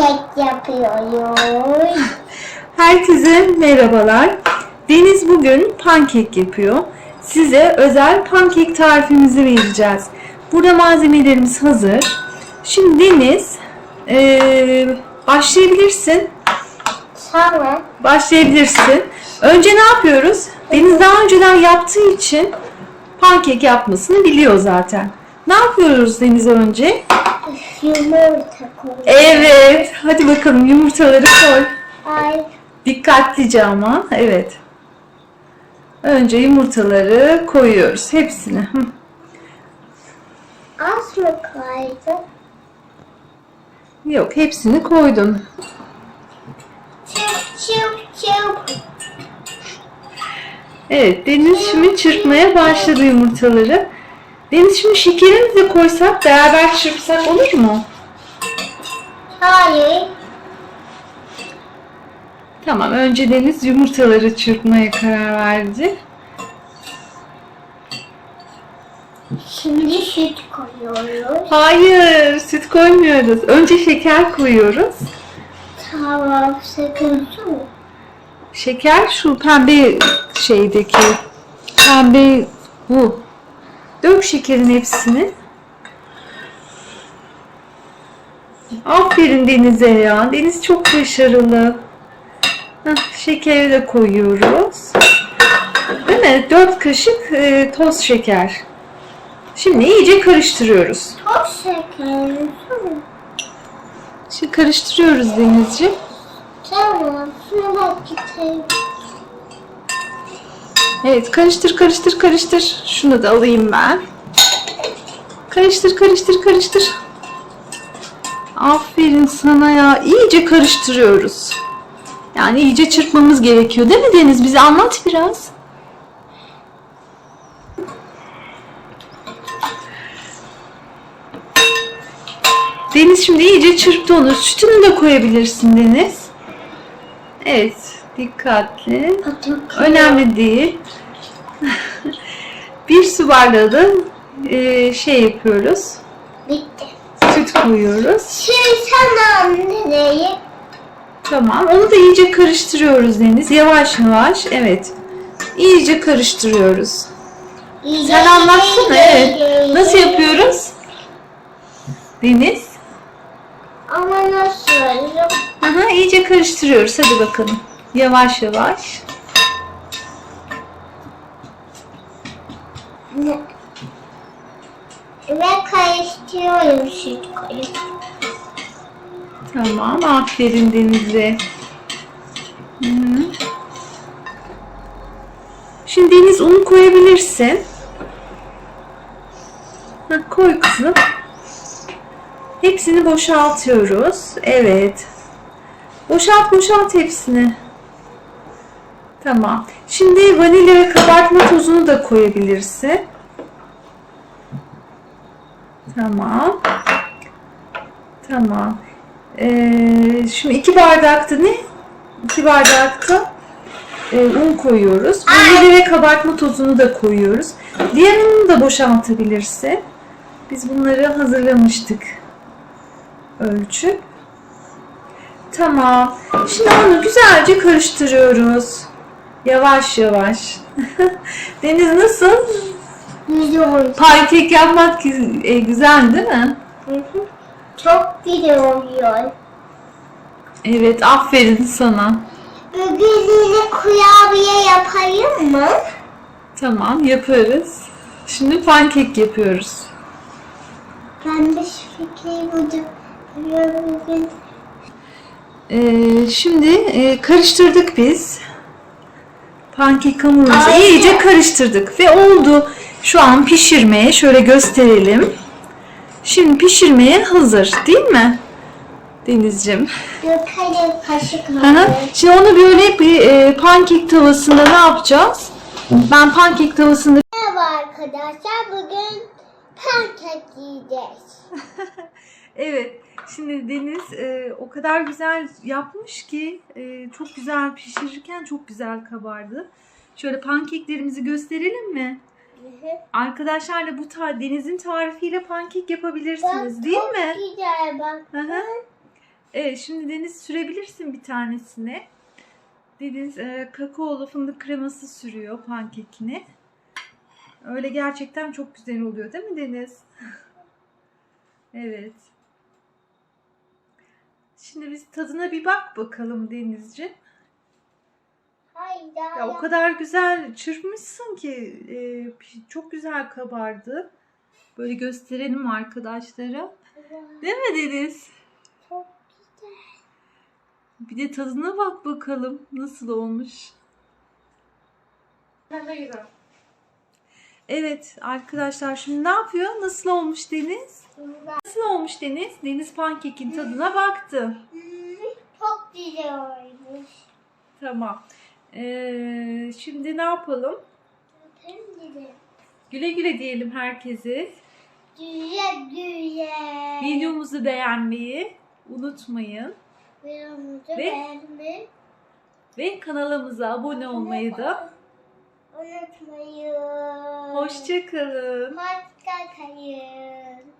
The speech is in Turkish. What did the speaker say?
Pankek yapıyoruz. Herkese merhabalar. Deniz bugün pankek yapıyor. Size özel pankek tarifimizi vereceğiz. Burada malzemelerimiz hazır. Şimdi Deniz eee, başlayabilirsin. Tamam. Başlayabilirsin. Önce ne yapıyoruz? Deniz daha önceden yaptığı için pankek yapmasını biliyor zaten. Ne yapıyoruz Deniz önce? Yumurta koyuyoruz. Evet. Hadi bakalım yumurtaları koy. Ay. Dikkatlice ama. Evet. Önce yumurtaları koyuyoruz. Hepsini. Az mı koydun? Yok hepsini koydun. Çıp çıp çıp. Evet Deniz şimdi çırpmaya başladı yumurtaları. Deniz şimdi şekerini de koysak beraber çırpsak olur mu? Hayır. Tamam önce Deniz yumurtaları çırpmaya karar verdi. Şimdi süt koyuyoruz. Hayır süt koymuyoruz. Önce şeker koyuyoruz. Tamam. Sakın su. Şeker şu pembe şeydeki pembe bu. Dök şekerin hepsini. Aferin Deniz'e ya. Deniz çok başarılı. Heh, şekeri de koyuyoruz. Değil mi? 4 kaşık e, toz şeker. Şimdi iyice karıştırıyoruz. Çok şekerli su. Şimdi karıştırıyoruz Denizciğim. Tamam. Şuna getireyim. Evet karıştır karıştır karıştır. Şunu da alayım ben. Karıştır karıştır karıştır. Aferin sana ya. İyice karıştırıyoruz. Yani iyice çırpmamız gerekiyor değil mi Deniz? Bize anlat biraz. Deniz şimdi iyice çırptı onu. Sütünü de koyabilirsin Deniz. Evet, dikkatli. Önemli değil. bir su bardağı da e, şey yapıyoruz. Bitti. Süt koyuyoruz. Şimdi sen anneyi. Tamam. Onu da iyice karıştırıyoruz Deniz. Yavaş yavaş. Evet. İyice karıştırıyoruz. Sen anlatsana. Evet. Nasıl yapıyoruz? Deniz. Ama nasıl? Aha, iyice karıştırıyoruz. Hadi bakalım. Yavaş yavaş. Ve karıştırıyorum süt koyup. Tamam. Aferin Deniz'e. Şimdi Deniz unu koyabilirsin. Ha, koy kızım. Hepsini boşaltıyoruz. Evet. Boşalt boşalt hepsini. Tamam. Şimdi vanilya ve kabartma tozunu da koyabilirsin. Tamam. Tamam. Ee, şimdi iki bardakta ne? İki bardakta e, un koyuyoruz. Vanilya ve kabartma tozunu da koyuyoruz. Diğer unu da boşaltabilirsin. Biz bunları hazırlamıştık. Ölçüp. Tamam. Şimdi onu güzelce karıştırıyoruz. Yavaş yavaş. Deniz nasıl? Güzel. Pankek yapmak e, güzel değil mi? Hı hı. Çok güzel oluyor. Evet, aferin sana. Bugün kurabiye yapayım mı? Tamam, yaparız. Şimdi pankek yapıyoruz. Ben de şu fikri buldum. Ee, şimdi e, karıştırdık biz. Pankek hamurumuzu iyice karıştırdık ve oldu. Şu an pişirmeye şöyle gösterelim. Şimdi pişirmeye hazır değil mi? Denizciğim. dökelim kaşık hı. Şimdi onu böyle bir e, pankek tavasında ne yapacağız? Ben pankek tavasında Merhaba arkadaşlar. Bugün pankek yiyeceğiz. Evet. Şimdi Deniz e, o kadar güzel yapmış ki e, çok güzel pişirirken çok güzel kabardı. Şöyle pankeklerimizi gösterelim mi? Arkadaşlarla bu ta Deniz'in tarifiyle pankek yapabilirsiniz Bak, değil çok mi? güzel bak. Hı hı. Evet şimdi Deniz sürebilirsin bir tanesini. Deniz e, kakaolu fındık kreması sürüyor pankekine. Öyle gerçekten çok güzel oluyor değil mi Deniz? evet. Şimdi biz tadına bir bak bakalım Denizciğim. Hayır Ya o kadar güzel çırpmışsın ki e, çok güzel kabardı. Böyle gösterelim arkadaşlara. Değil mi Deniz? Çok güzel. Bir de tadına bak bakalım nasıl olmuş. Evet arkadaşlar şimdi ne yapıyor? Nasıl olmuş Deniz? Nasıl olmuş Deniz? Deniz pankekin tadına baktı. Çok güzel olmuş. Tamam. Ee, şimdi ne yapalım? Güle güle diyelim herkese. güzel güzel. Videomuzu beğenmeyi unutmayın. Videomuzu Ve- beğenmeyi Ve kanalımıza abone olmayı da unutmayın. hoşçakalın. Hoşça kalın.